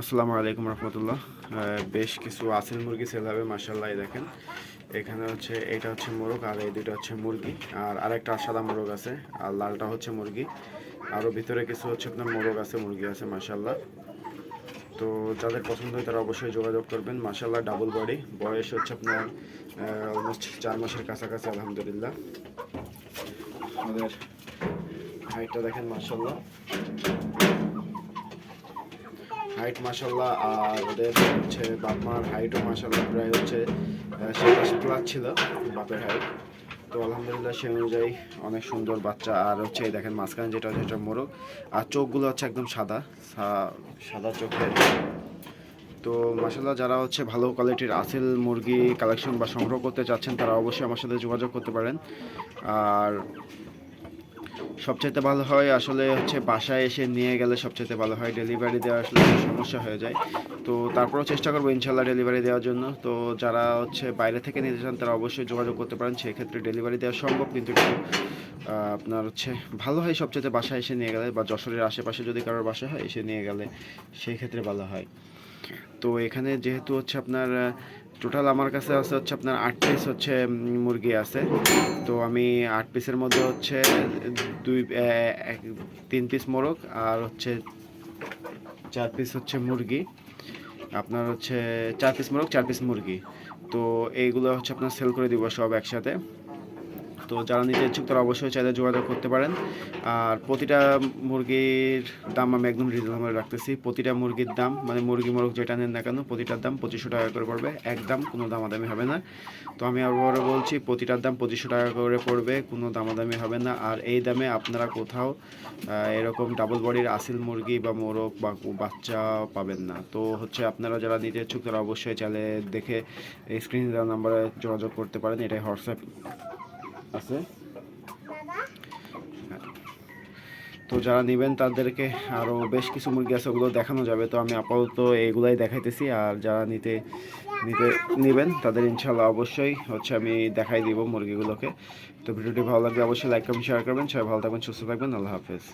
আসসালামু আলাইকুম রহমতুল্লাহ। বেশ কিছু আসিল মুরগি সেল হবে মার্শাল্লাহ দেখেন। এখানে হচ্ছে, এটা হচ্ছে মোরগ, আর এই দুটো হচ্ছে মুরগি। আর আরেকটা সাদা মোরগ আছে, আর লালটা হচ্ছে মুরগি। আরও ভিতরে কিছু হচ্ছে আপনার মোরগ আছে, মুরগি আছে মার্শাল্লাহ তো যাদের পছন্দ হয়, তারা অবশ্যই যোগাযোগ করবেন। মার্শাল্লাহ ডাবল বডি বয়স হচ্ছে আপনার অলমোস্ট চার মাসের কাছাকাছি, আলহামদুলিল্লাহ। আমাদের হাইটটা দেখেন মার্শাল্লাহ হাইট মাসাল্লাহ আর ওদের হচ্ছে বাপমার হাইটও মাসাল্লাহ প্রায় হচ্ছে সাতাশ প্লাস ছিল বাপের হাইট তো আলহামদুলিল্লাহ সেই অনুযায়ী অনেক সুন্দর বাচ্চা। আর হচ্ছে এই দেখেন মাঝখানে যেটা হচ্ছে এটা মোরগ। আর চোখগুলো হচ্ছে একদম সাদা সাদা চোখের। তো মাসাল্লাহ যারা হচ্ছে ভালো কোয়ালিটির আসিল মুরগি কালেকশন বা সংগ্রহ করতে চাচ্ছেন, তারা অবশ্যই আমার সাথে যোগাযোগ করতে পারেন। আর সবচাইতে ভালো হয় আসলে হচ্ছে বাসায় এসে নিয়ে গেলে সবচাইতে ভালো হয়। ডেলিভারি দেওয়া আসলে সমস্যা হয়ে যায়। তো তারপরেও চেষ্টা করব ইনশাল্লাহ ডেলিভারি দেওয়ার জন্য। তো যারা হচ্ছে বাইরে থেকে নিতে চান, তারা অবশ্যই যোগাযোগ করতে পারেন। সেক্ষেত্রে ডেলিভারি দেওয়া সম্ভব, কিন্তু একটু আপনার হচ্ছে ভালো হয় সবচেয়ে বাসায় এসে নিয়ে গেলে বা যশোরের আশেপাশে যদি কারোর বাসা হয়, এসে নিয়ে গেলে সেই ক্ষেত্রে ভালো হয়। তো এখানে যেহেতু হচ্ছে আপনার টোটাল আমার কাছে আছে হচ্ছে আপনার আট পিস হচ্ছে মুরগি আছে। তো আমি আট পিসের মধ্যে হচ্ছে দুই তিন পিস মোরগ আর হচ্ছে চার পিস হচ্ছে মুরগি। আপনার হচ্ছে চার পিস মোরগ, চার পিস মুরগি। তো এইগুলো হচ্ছে আপনার সেল করে দিব সব একসাথে। তো যারা নিতে ইচ্ছুক তারা অবশ্যই চাইলে যোগাযোগ করতে পারেন। আর প্রতিটা মুরগির দাম আমি একদম রিজনেবল রাখতেছি। প্রতিটা মুরগির দাম মানে মুরগি মোরগ যেটা নেন না কেন, প্রতিটার দাম পঁচিশশো টাকা করে পড়বে। একদম কোনো দামাদামি হবে না। তো আমি আবারও বলছি, প্রতিটার দাম পঁচিশশো টাকা করে পড়বে, কোনো দামাদামি হবে না। আর এই দামে আপনারা কোথাও এরকম ডাবল বডির আসিল মুরগি বা মোরগ বা বাচ্চা পাবেন না। তো হচ্ছে আপনারা যারা নিতে ইচ্ছুক তারা অবশ্যই চাইলে দেখে স্ক্রিন দেওয়া নাম্বারে যোগাযোগ করতে পারেন। এটাই হোয়াটসঅ্যাপ। আছে? তো যারা নেবেন তাদেরকে আরও বেশ কিছু মুরগি আছে ওগুলো দেখানো যাবে। তো আমি আপাতত এগুলাই দেখাইতেছি আর যারা নিতে নিতে নেবেন তাদের ইনশাল্লাহ অবশ্যই হচ্ছে আমি দেখাই দিব মুরগিগুলোকে। তো ভিডিওটি ভালো লাগবে অবশ্যই লাইক কমেন্ট শেয়ার করবেন। সবাই ভালো থাকবেন সুস্থ থাকবেন। আল্লাহ হাফেজ।